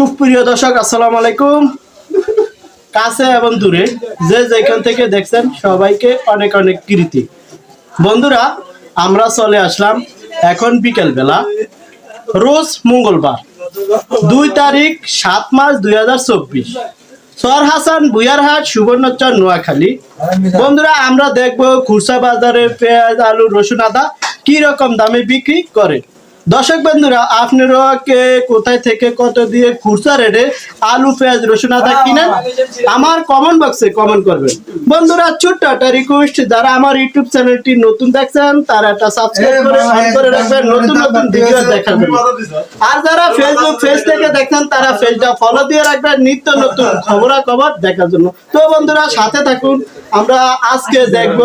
সুপ্রিয় দর্শক, আসসালামু আলাইকুম। কাছে এবং দূরে যে যেখান থেকে দেখছেন সবাইকে অনেক অনেক কৃতি বন্ধুরা, আমরা চলে আসলাম এখন বিকেল বেলা রোজ মঙ্গলবার, দুই তারিখ সাত মাস দুই হাজার চব্বিশ। সর হাসান বুয়ারহাট সুবর্ণচর, নোয়াখালী। বন্ধুরা, আমরা দেখব খুরসা বাজারে পেঁয়াজ, আলু, রসুন, আদা কি রকম দামে বিক্রি করে। দর্শক বন্ধুরা আপনারা কে কোথায় থেকে কত দিয়ে খুরসা রেটে আলু পেঁয়াজ রসুন আদা কিনেন? আমার কমেন্ট বক্সে কমেন্ট করবেন। বন্ধুরা ছোট্ট একটা রিকোয়েস্ট যারা আমার ইউটিউব চ্যানেলটি নতুন দেখছেন তারা একটা সাবস্ক্রাইব করে অন করে রাখবেন নতুন নতুন ভিডিও দেখার জন্য। আর যারা ফেসবুক পেজ থেকে দেখছেন তারা পেজটা ফলো দিয়ে রাখবেন নিত্য নতুন খবরা খবর দেখার জন্য। তো বন্ধুরা সাথে থাকুন আমরা আজকে দেখব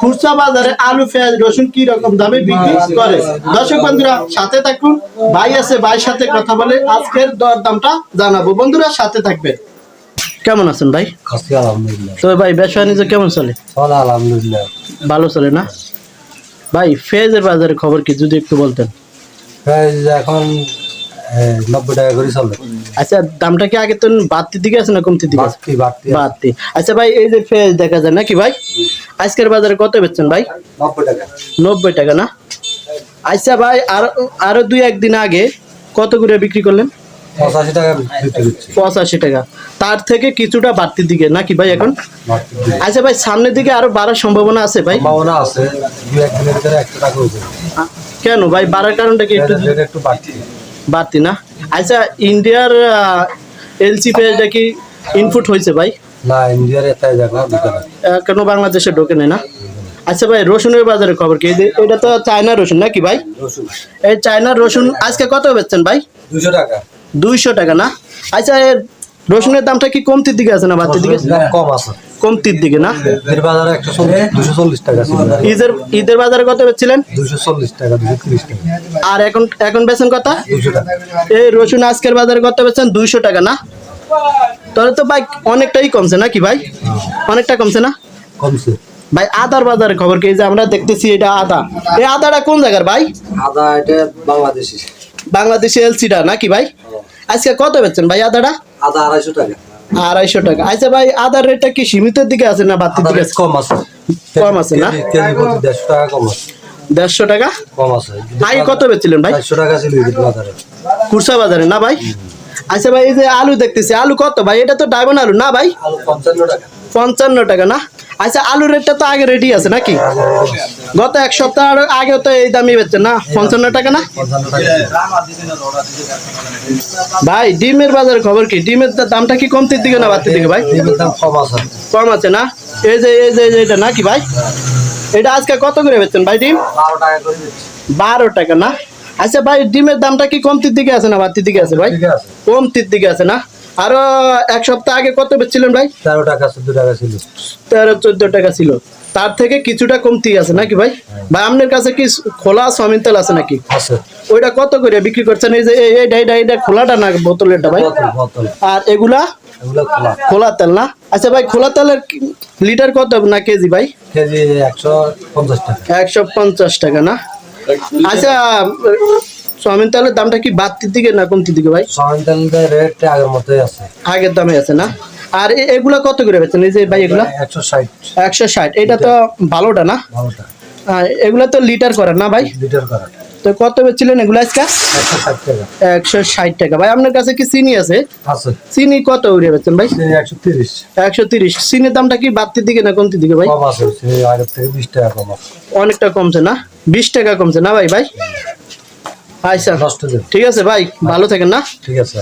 খুচরা বাজারে আলু পেঁয়াজ রসুন কি রকম দামে বিক্রি করে। দর্শক বন্ধুরা সাথে থাকুন। ভাই আছে ভাইয়ের সাথে কথা বলে আজকের দর দামটা জানাব। বন্ধুরা সাথে থাকবে কেমন আছেন ভাই? আছি আলহামদুলিল্লাহ। তো ভাই ব্যবসা বাণিজ্য কেমন চলে? চলে আলহামদুলিল্লাহ। ভালো চলে না? ভাই ফেজের বাজারে খবর কি যদি একটু বলতেন? প্রায় এখন নব্বই টাকা করে চলে। আচ্ছা দামটা কি আগে তো বাড়তির দিকে আছে না কমতির দিকে আছে? বাড়তি। আচ্ছা ভাই এই যে ফেজ দেখা যায় নাকি ভাই? আজকের বাজারে কত বেচছেন ভাই? নব্বই টাকা। নব্বই টাকা না? আচ্ছা ভাই আর আরও দুই একদিন আগে কত করে বিক্রি করলেন? পঁচাশি টাকা পঁচাশি টাকা। তার থেকে কিছুটা বাড়তির দিকে নাকি ভাই এখন? আচ্ছা ভাই সামনের দিকে আরও বাড়ার সম্ভাবনা আছে ভাই? সম্ভাবনা আছে দু একদিনের ভিতরে একটা টাকা কেন ভাই বাড়ার কারণটা কি একটু একটু বাড়তি। বাড়তি না? আচ্ছা ইন্ডিয়ার এলসি পেজটা কি ইনপুট হয়েছে ভাই? না ইন্ডিয়ার এটাই কেন বাংলাদেশে ঢোকে না? আচ্ছা ভাই রসুনের বাজারে খবর কি? এটা তো চায়না রসুন নাকি ভাই? রসুন। এই চায়নার রসুন আজকে কত বেচছেন ভাই? দুশো টাকা। দুইশো টাকা না? আচ্ছা রসুনের দামটা কি কমতির দিকে আছে না বাড়তির দিকে? কম আছে। কমতির দিকে না? ঈদের বাজারে একশো চল্লিশ দুশো চল্লিশ টাকা ঈদের ঈদের বাজারে কত বেচছিলেন? দুশো চল্লিশ টাকা দুশো তিরিশ টাকা। আর এখন এখন বেচেন কত? দুশো টাকা। এই রসুন আজকের বাজারে কত বেচছেন? দুইশো টাকা না? তাহলে তো ভাই অনেকটাই কমছে নাকি ভাই? অনেকটা কমছে না? কমছে। ভাই আদার বাজারে খবর কি? যে আমরা দেখতেছি এটা আদা। এই আদাটা কোন জায়গার ভাই? আদা এটা বাংলাদেশি বাংলাদেশি এলসিটা নাকি ভাই? আজকে কত বেচছেন ভাই আদাটা? আদা আড়াইশো টাকা। আড়াইশো টাকা। আচ্ছা ভাই আদার রেটটা কি সীমিতের দিকে আছে না বাড়তির দিকে আছে? কম আছে। কম আছে না? দেড়শো টাকা কম আছে। দেড়শো টাকা? কম আছে। আগে কত বেচছিলেন ভাই? চারশো টাকা ছিল বাজারে। কুরসা বাজারে না ভাই? আচ্ছা ভাই এই যে আলু দেখতেছি আলু কত ভাই? এটা তো ডায়মন্ড আলু না ভাই? আলু পঞ্চান্ন টাকা। পঞ্চান্ন টাকা না? আচ্ছা আলুর রেটটা তো আগে রেডি আছে নাকি? গত এক সপ্তাহ আগে তো এই দামই বেচছেন না? পঞ্চান্ন টাকা না? ভাই ডিমের বাজার খবর কি? ডিমের দামটা কি কমতির দিকে না বাড়তির দিকে ভাই? কম আছে। না? এই যে এই যে এটা নাকি ভাই? এটা আজকে কত করে বেচছেন ভাই ডিম? বারো টাকা না? আচ্ছা ভাই ডিমের দামটা কি কমতির দিকে আছে না বাড়তির দিকে আছে ভাই? কমতির দিকে আছে না? আরও এক সপ্তাহ আগে কত বেচছিলেন ভাই? তেরো টাকা চোদ্দ টাকা ছিল। তেরো চোদ্দ টাকা ছিল। তার থেকে কিছুটা কমতি আছে নাকি ভাই? ভাই আপনার কাছে কি খোলা সয়াবিন তেল আছে নাকি? ওইটা কত করে বিক্রি করছেন? এই যে এই- এইটা এইটা এইটা খোলাটা না বোতলেরটা ভাই? আর এগুলা? খোলা। তেল না? আচ্ছা ভাই খোলা তেলের লিটার কত না কেজি ভাই? কেজি একশো পঞ্চাশ টাকা। একশো পঞ্চাশ টাকা না? আচ্ছা সয়াবিন তেলের দামটা কি বাড়তির দিকে না কমতির দিকে ভাই? সয়াবিন তেলের রেট আগের মতোই আছে। আগের দামে আছে না? আর এগুলা কত করে বেচেন? এই যে ভাই এগুলা? একশো ষাট। একশো ষাট। এটা তো ভালোটা না? এগুলা তো লিটার করে না ভাই? লিটার করা। তো কত বেচছিলেন এগুলো আজকে? একশো ষাট টাকা। ভাই আপনার কাছে কি চিনি আছে? চিনি কত উড়িয়ে বেচছেন ভাই? একশো তিরিশ। একশো তিরিশ। চিনির দামটা কি বাড়তির দিকে না কমতির দিকে ভাই? কম আছে। চিনি আগের থেকে বিশ টাকা কম আছে। অনেকটা কমছে না? বিশ টাকা কমছে না ভাই ভাই? আচ্ছা। ঠিক আছে ভাই ভালো থাকেন না। ঠিক আছে।